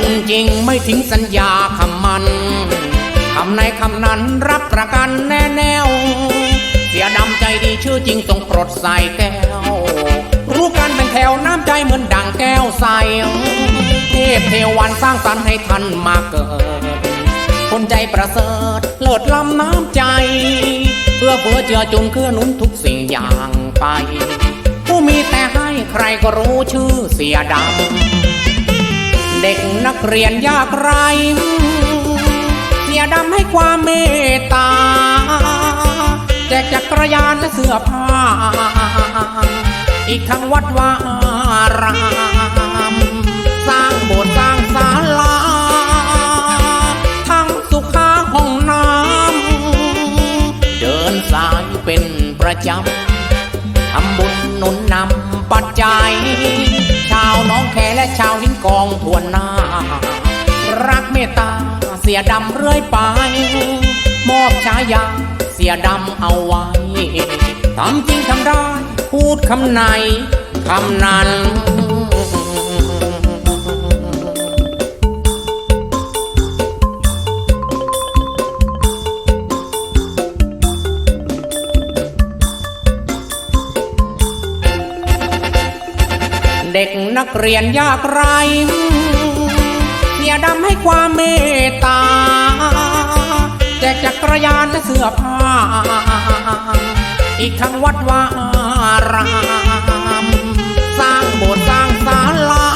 คนจริงไม่ทิ้งสัญญาคำมัน คำในคำนั้นรับประกันแน่แน่วเสียดำใจดีชื่อจริงต้องปลดใส่แก้ว รู้กันเป็นแถวน้ำใจเหมือนดังแก้วใสเทพเทวันสร้างสรรค์ให้ท่านมาเกิด คนใจประเสริฐเลิศล้ำน้ำใจ เพื่อเพื่อเจือจุนเกื้อนุนทุกสิ่งอย่างไป ผู้มีแต่ให้ใครก็รู้ชื่อเสียดำ เด็กนักเรียนยากไรเสียดำให้ความเมตตา แจกจักรยานและเสื้อผ้า อีกทั้งวัดวารามสร้างโบสถ์สร้างศาลา ทั้งสุขาห้องน้ำ เดินสายเป็นประจำ ทวนหน้า รักเมตตาเสียดำเรื่อยไป มอบฉายาเสียดำเอาไว้ทำจริงทำได้ พูดคำไหนคำนั้น เด็กนักเรียนยากไรเสียดำให้ความเมตตาแจกจักรยานและเสื้อผ้า อีกทั้งวัดวาอารามสร้างโบสถ์สร้างศาลา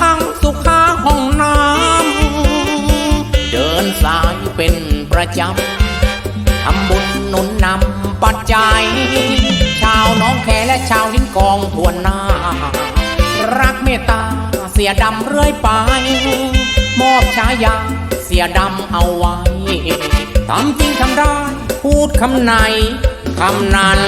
ทั้งสุขาห้องน้ำเดินสายเป็นประจำทำบุญหนุนนำปัจจัย ทวนหน้า รักเมตตาเสียดำเรื่อยไป มอบฉายาเสียดำเอาไว้ทำจริงทำได้ พูดคำไหนคำนั้น